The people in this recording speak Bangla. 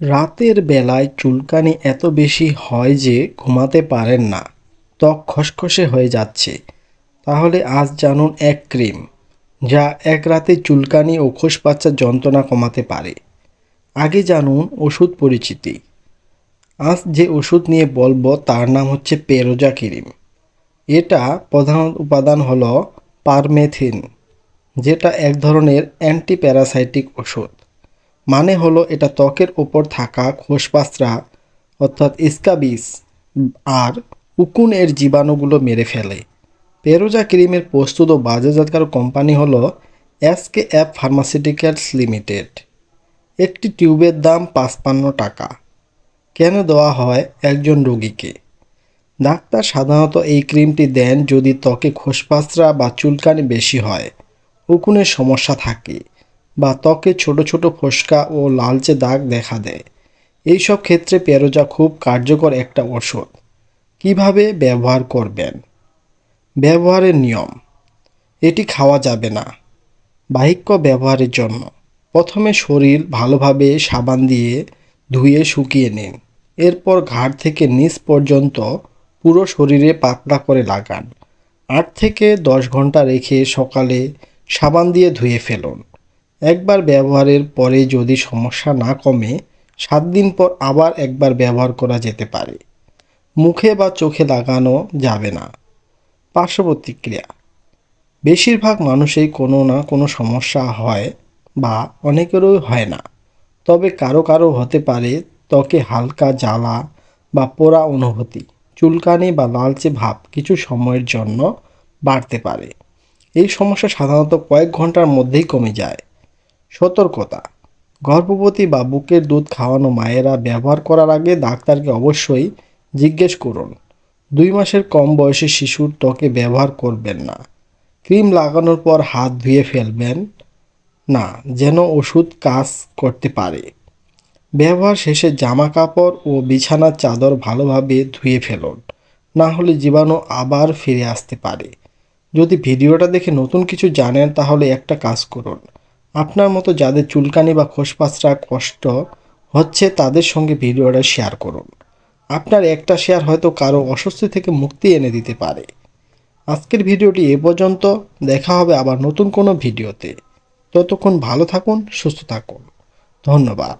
রাতের বেলায় চুলকানি এত বেশি হয় যে ঘুমাতে পারেন না। ত্বক খসখসে হয়ে যাচ্ছে। তাহলে আজ জানুন এক ক্রিম, যা এক রাতে চুলকানি ও খোসপাচ্চার যন্ত্রণা কমাতে পারে। আগে জানুন ওষুধ পরিচিতি। আজ যে ওষুধ নিয়ে বলব তার নাম হচ্ছে পেরোজা ক্রিম। এটা প্রধান উপাদান হল পারমেথিন, যেটা এক ধরনের অ্যান্টিপ্যারাসাইটিক ওষুধ। মানে হলো এটা ত্বকের ওপর থাকা খোসপাসরা, অর্থাৎ স্কাবিস আর উকুনের জীবাণুগুলো মেরে ফেলে। পেরোজা ক্রিমের প্রস্তুত ও বাজারজাতকার কোম্পানি হলো এসকে অ্যাপ ফার্মাসিউটিক্যালস লিমিটেড। একটি টিউবের দাম পাঁচপান্ন টাকা। কেন দেওয়া হয় একজন রোগীকে? ডাক্তার সাধারণত এই ক্রিমটি দেন যদি ত্বকে খোসপাসরা বা চুলকানি বেশি হয়। উকুনের সমস্যা থাকে। বা ত্বকে ছোট ছোট ফোসকা ও লালচে দাগ দেখা দেয়। এইসব ক্ষেত্রে পেরোজা খুব কার্যকর একটা ওষুধ কীভাবে ব্যবহার করবেন? ব্যবহারের নিয়ম। এটি খাওয়া যাবে না। বাহিক্য ব্যবহারের জন্য। প্রথমে শরীর ভালোভাবে সাবান দিয়ে ধুয়ে শুকিয়ে নিন। এরপর ঘাড় থেকে নিচ পর্যন্ত পুরো শরীরে পাতলা করে লাগান। আট থেকে দশ ঘণ্টা রেখে সকালে সাবান দিয়ে ধুয়ে ফেলুন। একবার ব্যবহারের পরে যদি সমস্যা না কমে, সাত দিন পর আবার একবার ব্যবহার করা যেতে পারে। মুখে বা চোখে লাগানো যাবে না। পার্শ্ব প্রতিক্রিয়া বেশিরভাগ মানুষই কোনো না কোনো সমস্যা হয় বা অনেকেরও হয় না। তবে কারও কারও হতে পারে ত্বকে হালকা জ্বালা বা পোড়া অনুভূতি, চুলকানি বা লালচে ভাব কিছু সময়ের জন্য বাড়তে পারে। এই সমস্যা সাধারণত কয়েক ঘণ্টার মধ্যেই কমে যায়। সতর্কতা। গর্ভবতী বা বুকের দুধ খাওয়ানো মায়েরা ব্যবহার করার আগে ডাক্তারকে অবশ্যই জিজ্ঞেস করুন। দুই মাসের কম বয়সী শিশুর ত্বকে ব্যবহার করবেন না। ক্রিম লাগানোর পর হাত ধুয়ে ফেলবেন না, যেন ওষুধ কাজ করতে পারে। ব্যবহার শেষে জামা কাপড় ও বিছানার চাদর ভালোভাবে ধুয়ে ফেলুন, না হলে জীবাণু আবার ফিরে আসতে পারে। যদি ভিডিওটা দেখে নতুন কিছু জানেন, তাহলে একটা কাজ করুন। আপনার মতো যাদের চুলকানি বা খোসপাচরা কষ্ট হচ্ছে, তাদের সঙ্গে ভিডিওটা শেয়ার করুন। আপনার একটা শেয়ার হয়তো কারও অস্বস্তি থেকে মুক্তি এনে দিতে পারে। আজকের ভিডিওটি এ পর্যন্ত। দেখা হবে আবার নতুন কোনো ভিডিওতে ততক্ষণ ভালো থাকুন, সুস্থ থাকুন। ধন্যবাদ।